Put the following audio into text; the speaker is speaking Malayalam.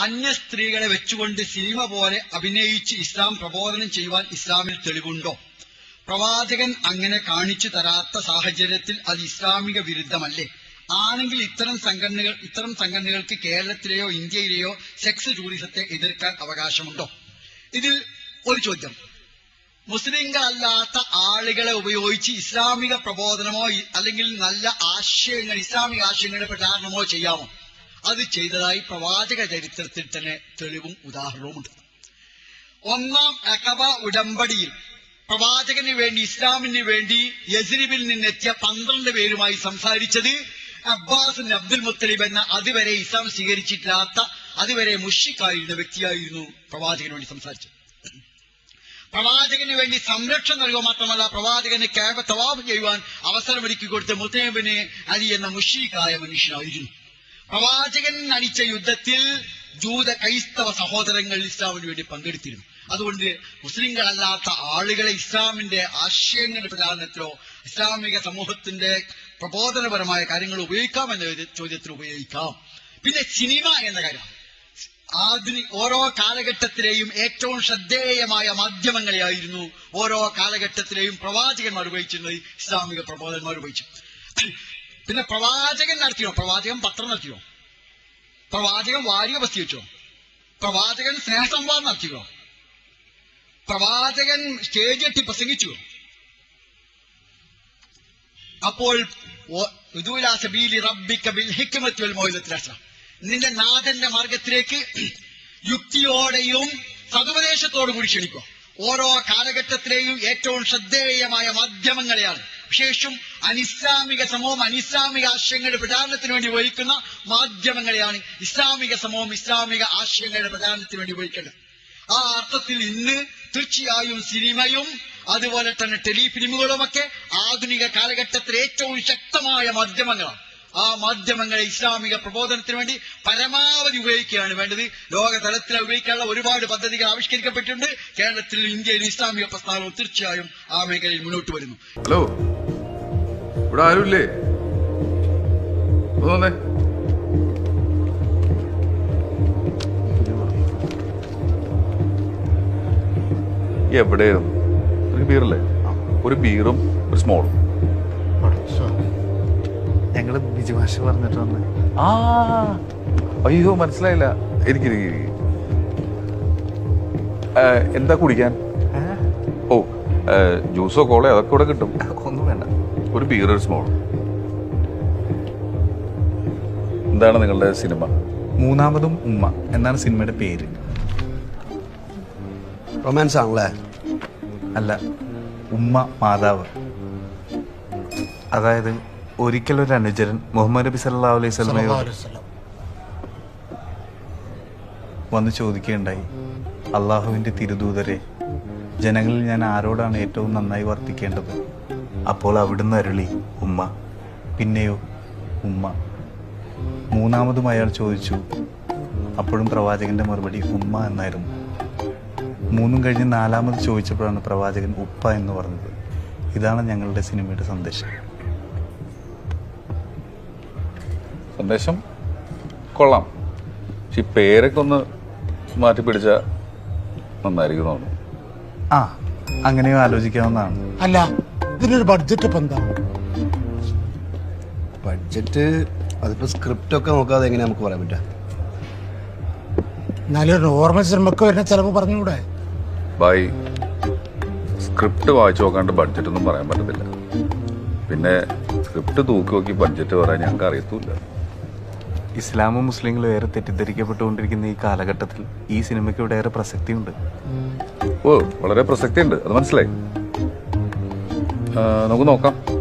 അന്യ സ്ത്രീകളെ വെച്ചുകൊണ്ട് സിനിമ പോലെ അഭിനയിച്ച് ഇസ്ലാം പ്രബോധനം ചെയ്യുവാൻ ഇസ്ലാമിൽ തെളിവുണ്ടോ? പ്രവാചകൻ അങ്ങനെ കാണിച്ചു തരാത്ത സാഹചര്യത്തിൽ അത് ഇസ്ലാമിക വിരുദ്ധമല്ലേ? ആണെങ്കിൽ ഇത്തരം സംഘടനകൾ ഇത്തരം സംഘടനകൾക്ക് കേരളത്തിലെയോ ഇന്ത്യയിലെയോ സെക്സ് ടൂറിസത്തെ എതിർക്കാൻ അവകാശമുണ്ടോ? ഇതിൽ ഒരു ചോദ്യം. മുസ്ലിങ്ങളല്ലാത്ത ആളുകളെ ഉപയോഗിച്ച് ഇസ്ലാമിക പ്രബോധനമോ അല്ലെങ്കിൽ നല്ല ആശയങ്ങൾ ഇസ്ലാമിക ആശയങ്ങളുടെ പ്രചാരണമോ ചെയ്യാമോ? അത് ചെയ്തതായി പ്രവാചക ചരിത്രത്തിൽ തന്നെ തെളിവും ഉദാഹരണവുമുണ്ട്. ഒന്നാം അക്കബ ഉടമ്പടിയിൽ പ്രവാചകന് വേണ്ടി ഇസ്ലാമിന് വേണ്ടി യസ്രിബിൽ നിന്നെത്തിയ പന്ത്രണ്ട് പേരുമായി സംസാരിച്ചത് അബ്ബാസ് അബ്ദുൽ മുത്തലിബ് എന്ന അതുവരെ ഇസ്ലാം സ്വീകരിച്ചിട്ടില്ലാത്ത അതുവരെ മുഷിക്കായിരുന്ന വ്യക്തിയായിരുന്നു പ്രവാചകന് വേണ്ടി സംസാരിച്ചത്. പ്രവാചകന് വേണ്ടി സംരക്ഷണം നൽകുക മാത്രമല്ല പ്രവാചകന് കേബ തവാബ് ചെയ്യുവാൻ അവസരമൊരുക്കി കൊടുത്ത മുത്തനബിന് അലി എന്ന മുഷീഖായ മനുഷ്യനായിരുന്നു. പ്രവാചകൻ നയിച്ച യുദ്ധത്തിൽ ജൂത ക്രൈസ്തവ സഹോദരങ്ങൾ ഇസ്ലാമിന് വേണ്ടി പങ്കെടുത്തിരുന്നു. അതുകൊണ്ട് മുസ്ലിങ്ങളല്ലാത്ത ആളുകളെ ഇസ്ലാമിന്റെ ആശയങ്ങളുടെ പ്രചാരണത്തിലോ ഇസ്ലാമിക സമൂഹത്തിന്റെ പ്രബോധനപരമായ കാര്യങ്ങൾ ഉപയോഗിക്കാം എന്ന ചോദ്യത്തിൽ ഉപയോഗിക്കാം. പിന്നെ സിനിമ എന്ന കാര്യം. ആധുനിക ഓരോ കാലഘട്ടത്തിലെയും ഏറ്റവും ശ്രദ്ധേയമായ മാധ്യമങ്ങളെയായിരുന്നു ഓരോ കാലഘട്ടത്തിലെയും പ്രവാചകന്മാർ ഉപയോഗിച്ചിരുന്നത് ഇസ്ലാമിക പ്രബോധന്മാർ ഉപയോഗിച്ചു. പിന്നെ പ്രവാചകൻ നടത്തിയോ? പ്രവാചകൻ പത്രം നടത്തിയോ? പ്രവാചകൻ വാരിക പ്രസിദ്ധിച്ചോ പ്രവാചകൻ സ്നേഹസംവാദം നടത്തിയോ പ്രവാചകൻ സ്റ്റേജ് എട്ടി പ്രസംഗിച്ചു. അപ്പോൾ നിന്റെ നാഥന്റെ മാർഗത്തിലേക്ക് യുക്തിയോടെയും സതുപദേശത്തോടും കൂടി ക്ഷണിക്കുക ഓരോ കാലഘട്ടത്തിലെയും ഏറ്റവും ശ്രദ്ധേയമായ മാധ്യമങ്ങളെയാണ്. വിശേഷം അനിസ്ലാമിക സമൂഹം അനിസ്ലാമിക ആശയങ്ങളുടെ പ്രചാരണത്തിന് വേണ്ടി ഉപയോഗിക്കുന്ന മാധ്യമങ്ങളെയാണ് ഇസ്ലാമിക സമൂഹം ഇസ്ലാമിക ആശയങ്ങളുടെ പ്രചാരണത്തിന് വേണ്ടി ഉപയോഗിക്കേണ്ടത്. ആ അർത്ഥത്തിൽ ഇന്ന് തീർച്ചയായും സിനിമയും അതുപോലെ തന്നെ ടെലിഫിലിമുകളുമൊക്കെ ആധുനിക കാലഘട്ടത്തിൽ ഏറ്റവും ശക്തമായ മാധ്യമങ്ങളാണ്. ആ മാധ്യമങ്ങളെ ഇസ്ലാമിക പ്രബോധനത്തിന് വേണ്ടി പരമാവധി ഉപയോഗിക്കുകയാണ് വേണ്ടത്. ലോകതലത്തിൽ ഉപയോഗിക്കാനുള്ള ഒരുപാട് പദ്ധതികൾ ആവിഷ്കരിക്കപ്പെട്ടിട്ടുണ്ട്. കേരളത്തിൽ ഇന്ത്യയിൽ ഇസ്ലാമിക പ്രസ്ഥാനവും തീർച്ചയായും ആ മേഖലയിൽ മുന്നോട്ട് വരുന്നു. ഹലോ. ഇവിടെ ആരുമില്ലേ? തോന്നേ എവിടെയായിരുന്നു? ഒരു ബീറല്ലേ ഒരു ബീറും ഒരു സ്മോളും ഞങ്ങൾ ബിജു ഭാഷ പറഞ്ഞിട്ട് വന്ന്. ആ അയ്യോ മനസ്സിലായില്ല. എനിക്ക്. എന്താ കുടിക്കാൻ? ഓ ജ്യൂസോ കോളയോ അതൊക്കെ ഇവിടെ കിട്ടും. ഒരു ബീർ ഒരു സ്മോൾ എന്താണ് നിങ്ങളുടെ സിനിമ മൂന്നാമതും ഉമ്മ എന്നാണ് സിനിമയുടെ പേര്. റൊമാൻസ് ആണല്ലേ? അല്ല ഉമ്മ മാതാവ്. അതായത് ഒരിക്കൽ ഒരു അനുചരൻ മുഹമ്മദ് നബി സല്ലല്ലാഹു അലൈഹി സ്വലമയോട് വന്ന് ചോദിക്കുകയുണ്ടായി അള്ളാഹുവിന്റെ തിരുദൂതരെ ജനങ്ങളിൽ ഞാൻ ആരോടാണ് ഏറ്റവും നന്നായി വർത്തിക്കേണ്ടത്? അപ്പോൾ അവിടുന്ന് അരുളി ഉമ്മ. പിന്നെയോ ഉമ്മ. മൂന്നാമതും അയാൾ ചോദിച്ചു അപ്പോഴും പ്രവാചകന്റെ മറുപടി ഉമ്മ എന്നായിരുന്നു? മൂന്നും കഴിഞ്ഞ് നാലാമത് ചോദിച്ചപ്പോഴാണ് പ്രവാചകൻ ഉപ്പ എന്ന് പറഞ്ഞത്. ഇതാണ് ഞങ്ങളുടെ സിനിമയുടെ സന്ദേശം. സന്ദേശം? കൊള്ളാം. പക്ഷെ ഈ പേരൊക്കെ ഒന്ന് മാറ്റി പിടിച്ച നന്നായിരിക്കും ആ അങ്ങനെയും ആലോചിക്കാവുന്നതാണ്. അല്ല ഇതിനൊരു ബഡ്ജറ്റ് ഇപ്പൊ എന്താ? ബഡ്ജറ്റ് അതിപ്പോ സ്ക്രിപ്റ്റ് ഒക്കെ നോക്കാതെ എങ്ങനെ നമുക്ക് പറയാൻ പറ്റാ നല്ലൊരു നോർമൽ സിനിമക്ക് വരുന്ന ചിലവ് പറഞ്ഞുകൂടെ? ബൈ സ്ക്രിപ്റ്റ് വായിച്ചു നോക്കാണ്ട് ബഡ്ജറ്റ് ഒന്നും പറയാൻ പറ്റത്തില്ല. പിന്നെ സ്ക്രിപ്റ്റ് തൂക്കി നോക്കി ബഡ്ജറ്റ് പറയാൻ ഞങ്ങൾക്ക് അറിയത്തുമില്ല ഇസ്ലാമും മുസ്ലിങ്ങളും ഏറെ തെറ്റിദ്ധരിക്കപ്പെട്ടുകൊണ്ടിരിക്കുന്ന ഈ കാലഘട്ടത്തിൽ ഈ സിനിമയ്ക്ക് ഇവിടെ ഏറെ പ്രസക്തിയുണ്ട്. ഓ വളരെ പ്രസക്തിയുണ്ട്. അത് മനസ്സിലായി. നമുക്ക് നോക്കാം.